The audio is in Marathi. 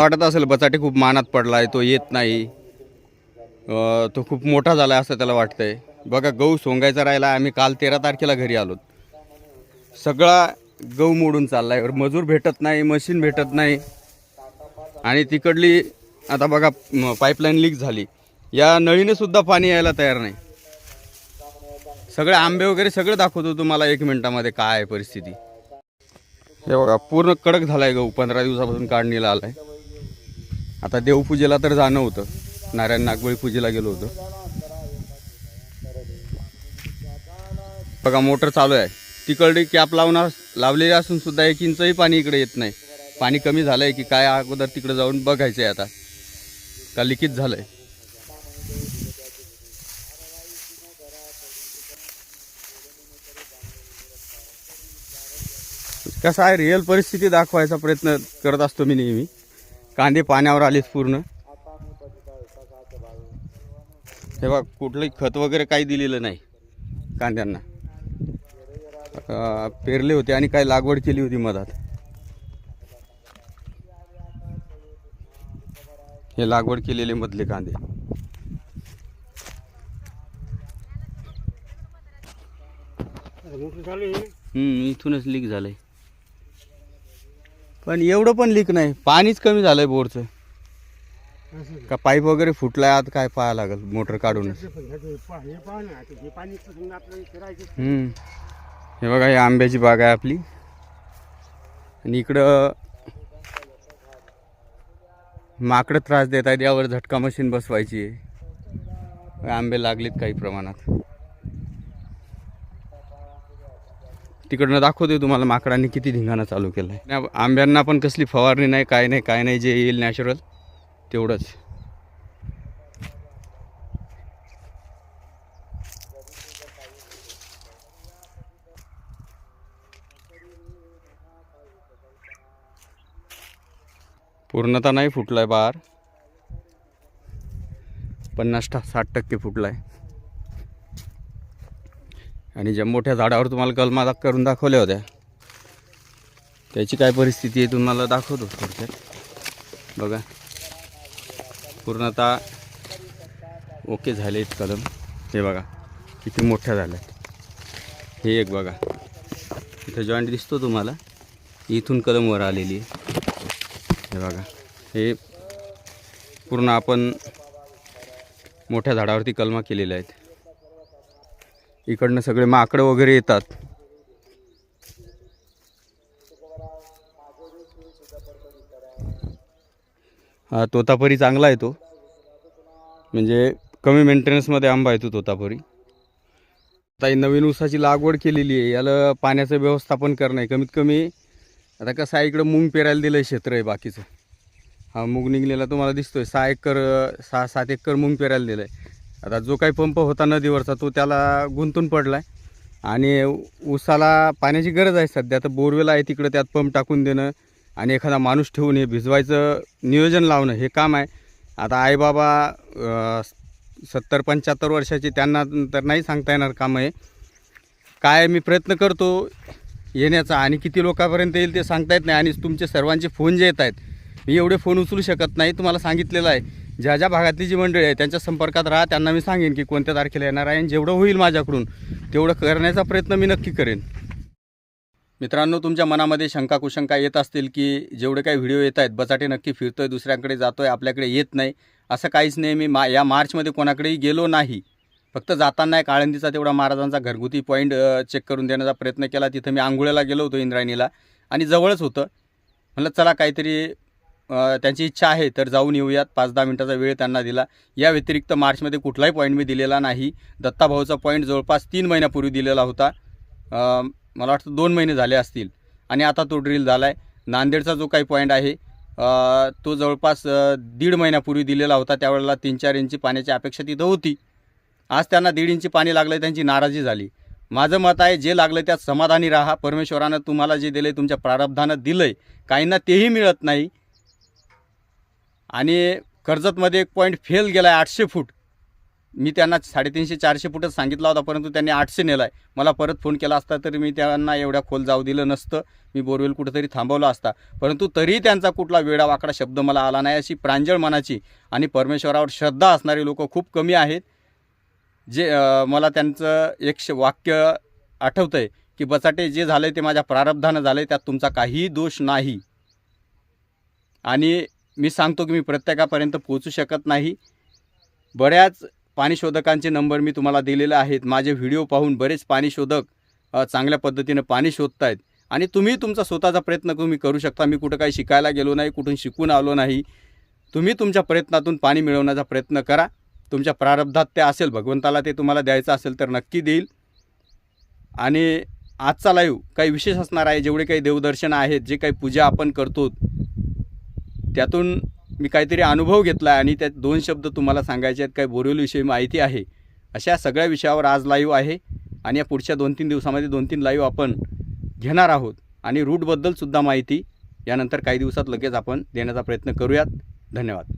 वाटत असेल बचाटे खूप मानात पडला आहे तो येत नाही. तो खूप मोठा झाला आहे असं त्याला वाटतं आहे बघा गहू सोंगायचा राहिला आम्ही काल तेरा तारखेला घरी आलो. सगळा गहू मोडून चालला आहे मजूर भेटत नाही मशीन भेटत नाही. आणि तिकडली आता बघा पाईपलाईन लीक झाली. या नळीने सुद्धा पाणी यायला तयार नाही. सगळे आंबे वगैरे सगळं दाखवतो तुम्हाला एक मिनिटामध्ये काय आहे परिस्थिती. हे बघा पूर्ण कडक झाला आहे गहू पंधरा दिवसापासून काढणीला आला आहे आता देवपूजेला तर जाणं होतं. नारायण नागबळी पूजेला गेलो होतो. बघा मोटर चालू आहे. तिकडे कॅप लावणार लावलेली असून सुद्धा एक इंचही पाणी इकडे येत नाही. पाणी कमी झालंय की काय अगोदर तिकडे जाऊन बघायचं आहे आता. का लिखित झालंय. कसं आहे? रिअल परिस्थिती दाखवायचा प्रयत्न करत असतो मी नेहमी. कांदे पाण्यावर आलेच पूर्ण. हे बघ कुठलंही खत वगैरे काही दिलेलं नाही कांद्यांना. पेरले होते आणि काही लागवड केली होती मधात. हे लागवड केलेले मधले कांदे. इथूनच लीक झालंय. पण एवढं पण लीक नाही. पाणीच कमी झालंय बोरचं. का पाईप वगैरे फुटलाय आता काय पाहायला लागल मोटर काढूनच हे बघा हे हम्म. हे बघा ही आंब्याची बाग आहे आपली. आणि इकडं माकडं त्रास देत आहेत यावर झटका मशीन बसवायची आहे. आंबे लागलेत काही प्रमाणात. तिकडनं दाखवते तुम्हाला माकडांनी किती धिंगाणा चालू केला आहे आंब्यांना पण कसली फवारणी नाही काय नाही काय नाही जे येईल नॅचरल तेवढंच. पूर्णतः नाही फुटलाय बार. पन्नास साठ टक्के फुटलाय. आणि ज्या मोठ्या झाडावर तुम्हाला कलमा दाख करून दाखवल्या होत्या त्याची काय परिस्थिती आहे तुम्हाला दाखवतो थोडक्यात बघा. पूर्णतः ओके झाले आहेत कलम. हे बघा किती मोठ्या झाल्या हे एक बघा. इथं जॉईंट दिसतो तुम्हाला. इथून कलम वर आलेली आहे. हे बघा. हे पूर्ण आपण मोठ्या झाडावरती कलमा केलेल्या आहेत. इकडनं सगळे माकडं वगैरे येतात. हा तोतापरी चांगला आहे तो. म्हणजे कमी मेंटेनन्समध्ये आंबा येतो तोतापरी. आता ही नवीन ऊसाची लागवड केलेली आहे. याला पाण्याचं व्यवस्थापन करणं आहे. कमीत कमी आता कसं आहे इकडं मूग पेरायला दिलं आहे क्षेत्र आहे बाकीचं. हा मूग निघलेला तुम्हाला दिसतोय. सहा एकर सहा सात एकर मूग पेरायला दिलं आहे आता जो काही पंप होता नदीवरचा तो त्याला गुंतून पडला आहे आणि ऊसाला पाण्याची गरज आहे सध्या. तर बोरवेल आहे तिकडं त्यात पंप टाकून देणं आणि एखादा माणूस ठेवून हे भिजवायचं नियोजन लावणं हे काम आहे. आता आईबाबा सत्तर पंच्याहत्तर वर्षाची त्यांना तर नाही सांगता येणार काम आहे काय मी प्रयत्न करतो येण्याचा. आणि किती लोकांपर्यंत येईल ते सांगता येत नाही. आणि तुमचे सर्वांचे फोन जे येत आहेत मी एवढे फोन उचलू शकत नाही तुम्हाला सांगितलेलं आहे. ज्या ज्या भागातली जी मंडळी आहे त्यांच्या संपर्कात राहा. त्यांना मी सांगेन की कोणत्या तारखेला येणार आहे आणि जेवढं होईल माझ्याकडून तेवढं करण्याचा प्रयत्न मी नक्की करेन. मित्रांनो तुमच्या मनामध्ये शंका कुशंका येत असतील की जेवढे काही व्हिडिओ येत आहेत बचाटे नक्की फिरतोय दुसऱ्यांकडे जातोय आपल्याकडे येत नाही. असं काहीच नाही मी मा या मार्चमध्ये कोणाकडेही गेलो नाही. फक्त जाताना एक आळंदीचा तेवढा महाराजांचा घरगुती पॉईंट चेक करून देण्याचा प्रयत्न केला. तिथं मी आंघोळ्याला गेलो होतो इंद्रायणीला आणि जवळच होतं. म्हटलं चला काहीतरी त्यांची इच्छा आहे तर जाऊन येऊयात. पाच दहा मिनटाचा वेळ त्यांना दिला. या व्यतिरिक्त मार्चमध्ये कुठलाही पॉईंट मी दिलेला नाही. दत्ताभाऊचा पॉईंट जवळपास तीन महिन्यापूर्वी दिलेला होता. मला वाटतं दोन महिने झाले असतील. आणि आता तो ड्रिल झाला आहे नांदेडचा जो काही पॉईंट आहे तो जवळपास दीड महिन्यापूर्वी दिलेला होता. त्यावेळेला तीन चार इंची पाण्याची अपेक्षा तिथं होती. आज त्यांना दीड इंची पाणी लागलं त्यांची नाराजी झाली. माझं मत आहे जे लागलं त्यात समाधानी राहा. परमेश्वरानं तुम्हाला जे दिलं तुमच्या प्रारब्धानं दिलं आहे काहींना तेही मिळत नाही. आणि कर्जतमध्ये एक पॉईंट फेल गेला आहे आठशे फूट. मी त्यांना साडेतीनशे चारशे फुटच सांगितला होता परंतु त्यांनी आठशे नेला आहे मला परत फोन केला असता तरी मी त्यांना एवढ्या खोल जाऊ दिलं नसतं. मी बोरवेल कुठंतरी थांबवला असता. परंतु तरीही त्यांचा कुठला वेडावाकडा शब्द मला आला नाही अशी प्रांजळ मनाची आणि परमेश्वरावर श्रद्धा असणारी लोक खूप कमी आहेत. जे मला त्यांचं एक श वाक्य आठवतं आहे की बचाटे जे झालं ते माझ्या प्रारब्धानं झालं त्यात तुमचा काहीही दोष नाही. आणि मी सांगतो की मी प्रत्येकापर्यंत पोचू शकत नाही. बऱ्याच पाणी शोधकांचे नंबर मी तुम्हाला दिलेले आहेत. माझे व्हिडिओ पाहून बरेच पाणी शोधक चांगल्या पद्धतीनं पाणी शोधत आहेत आणि तुम्ही तुमचा स्वतःचा प्रयत्न तुम्ही करू शकता. मी कुठं काही शिकायला गेलो नाही कुठून शिकून आलो नाही. तुम्ही तुमच्या प्रयत्नातून पाणी मिळवण्याचा प्रयत्न करा. तुमच्या प्रारब्धात ते असेल भगवंताला ते तुम्हाला द्यायचं असेल तर नक्की देईल. आणि आजचा लाईव्ह काही विशेष असणार आहे. जेवढे काही देवदर्शन आहेत जे काही पूजा आपण करतो त्यातून मी काहीतरी अनुभव घेतला आहे आणि त्यात दोन शब्द तुम्हाला सांगायचे आहेत काही बोरिवलीविषयी माहिती आहे. अशा सगळ्या विषयावर आज लाईव्ह आहे आणि या पुढच्या दोन तीन दिवसामध्ये दोन तीन लाईव्ह आपण घेणार आहोत. आणि रूटबद्दलसुद्धा माहिती यानंतर काही दिवसात लगेच आपण देण्याचा प्रयत्न करूयात. धन्यवाद.